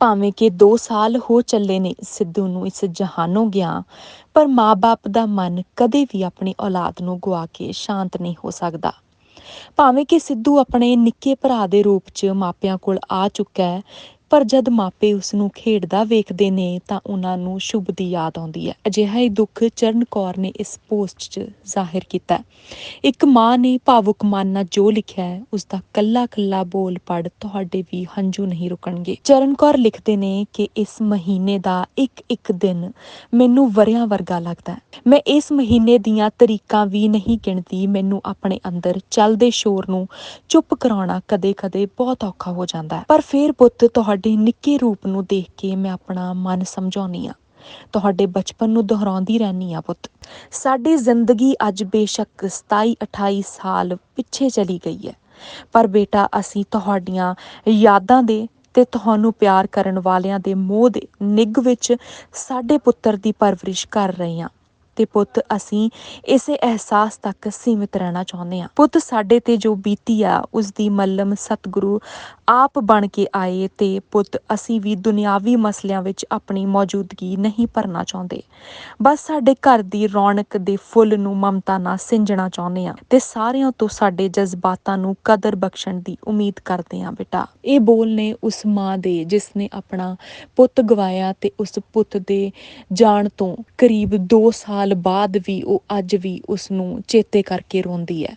ਭਾਵੇਂ ਕਿ 2 ਸਾਲ ਹੋ ਚੱਲੇ ਨੇ ਸਿੱਧੂ ਨੂੰ ਇਸ ਜਹਾਨੋਂ ਗਿਆ, ਪਰ ਮਾਂ-ਬਾਪ ਦਾ ਮਨ ਕਦੇ ਵੀ ਆਪਣੀ ਔਲਾਦ ਨੂੰ ਗਵਾ ਕੇ ਸ਼ਾਂਤ ਨਹੀਂ ਹੋ ਸਕਦਾ। ਭਾਵੇਂ ਕਿ ਸਿੱਧੂ ਆਪਣੇ ਨਿੱਕੇ ਭਰਾ ਦੇ ਰੂਪ 'ਚ ਮਾਪਿਆਂ ਕੋਲ ਆ ਚੁੱਕਾ ਹੈ ਪਰ ਜਦ ਮਾਪੇ ਉਸ ਨੂੰ ਖੇਡਦਾ ਵੇਖਦੇ ਨੇ ਤਾਂ ਉਹਨਾਂ ਨੂੰ ਸ਼ੁਭ ਦੀ ਯਾਦ ਆਉਂਦੀ ਹੈ। ਅਜਿਹਾ ਹੀ ਦੁੱਖ ਚਰਨ ਕੌਰ ਨੇ ਇਸ ਪੋਸਟ 'ਚ ਜ਼ਾਹਿਰ ਕੀਤਾ। ਇੱਕ ਮਾਂ ਨੇ ਭਾਵੁਕ ਮਨ ਨਾਲ ਜੋ ਲਿਖਿਆ ਹੈ ਉਸ ਦਾ ਕੱਲਾ ਕੱਲਾ ਬੋਲ ਪੜ ਤੁਹਾਡੇ ਵੀ ਹੰਝੂ ਨਹੀਂ ਰੁਕਣਗੇ। ਚਰਨ ਕੌਰ ਲਿਖਦੇ ਨੇ ਕਿ ਇਸ ਮਹੀਨੇ ਦਾ ਇੱਕ ਇੱਕ ਦਿਨ ਮੈਨੂੰ ਵਰਿਆਂ ਵਰਗਾ ਲੱਗਦਾ ਹੈ। ਮੈਂ ਇਸ ਮਹੀਨੇ ਦੀਆਂ ਤਰੀਕਾਂ ਵੀ ਨਹੀਂ ਗਿਣਦੀ, ਮੈਨੂੰ ਆਪਣੇ ਅੰਦਰ ਚੱਲਦੇ ਸ਼ੋਰ ਨੂੰ ਚੁੱਪ ਕਰਾਉਣਾ ਕਦੇ-ਕਦੇ ਬਹੁਤ ਔਖਾ ਹੋ ਜਾਂਦਾ ਹੈ। ਪਰ ਫੇਰ ਪੁੱਤ, ਤੁਹਾਡੇ ਤੁਹਾਡੇ ਨਿੱਕੇ ਰੂਪ ਨੂੰ ਦੇਖ ਕੇ ਮੈਂ ਆਪਣਾ ਮਨ ਸਮਝਾਉਣੀ ਆ ਤੁਹਾਡੇ ਬਚਪਨ ਨੂੰ ਦੁਹਰਾਉਂਦੀ ਰਹਿਣੀ ਆ ਪੁੱਤ। ਸਾਡੀ ਜ਼ਿੰਦਗੀ ਅੱਜ ਬੇਸ਼ੱਕ 27 28 ਸਾਲ ਪਿੱਛੇ ਚਲੀ ਗਈ ਹੈ। ਪਰ ਬੇਟਾ, ਅਸੀਂ ਤੁਹਾਡੀਆਂ ਯਾਦਾਂ ਦੇ ਤੇ ਤੁਹਾਨੂੰ ਪਿਆਰ ਕਰਨ ਵਾਲਿਆਂ ਦੇ ਮੋਹ ਦੇ ਨਿੱਘ ਵਿੱਚ ਸਾਡੇ ਪੁੱਤਰ ਦੀ ਪਰਵਰਿਸ਼ ਕਰ ਰਹੇ ਹਾਂ। ਤੇ ਪੁੱਤ, ਅਸੀਂ ਇਸੇ ਅਹਿਸਾਸ ਤੱਕ ਸੀਮਿਤ ਰਹਿਣਾ ਚਾਹੁੰਦੇ ਹਾਂ। ਪੁੱਤ, ਸਾਡੇ ਤੇ ਜੋ ਬੀਤੀ ਆ ਉਸ ਦੀ ਮੱਲਮ ਸਤਿਗੁਰੂ ਆਪ ਬਣ ਕੇ ਆਏ ਤੇ ਪੁੱਤ, ਅਸੀਂ ਵੀ ਦੁਨਿਆਵੀ ਮਸਲਿਆਂ ਵਿੱਚ ਆਪਣੀ ਮੌਜੂਦਗੀ ਨਹੀਂ ਭਰਨਾ ਚਾਹੁੰਦੇ। ਬਸ ਸਾਡੇ ਘਰ ਦੀ ਰੌਣਕ ਦੇ ਫੁੱਲ ਨੂੰ ਮਮਤਾ ਨਾਲ ਸਿੰਜਣਾ ਚਾਹੁੰਦੇ ਹਾਂ ਤੇ ਸਾਰਿਆਂ ਤੋਂ ਸਾਡੇ ਜਜ਼ਬਾਤਾਂ ਨੂੰ ਕਦਰ ਬਖਸ਼ਣ ਦੀ ਉਮੀਦ ਕਰਦੇ ਹਾਂ ਬੇਟਾ। ਇਹ ਬੋਲ ਨੇ ਉਸ ਮਾਂ ਦੇ, ਜਿਸ ਨੇ ਆਪਣਾ ਪੁੱਤ ਗਵਾਇਆ ਤੇ ਉਸ ਪੁੱਤ ਦੇ ਜਾਣ ਤੋਂ ਕਰੀਬ 2 ਸਾਲ ਬਾਅਦ ਵੀ ਉਹ ਅੱਜ ਵੀ ਉਸ ਨੂੰ ਚੇਤੇ ਕਰਕੇ ਰੋਂਦੀ ਹੈ।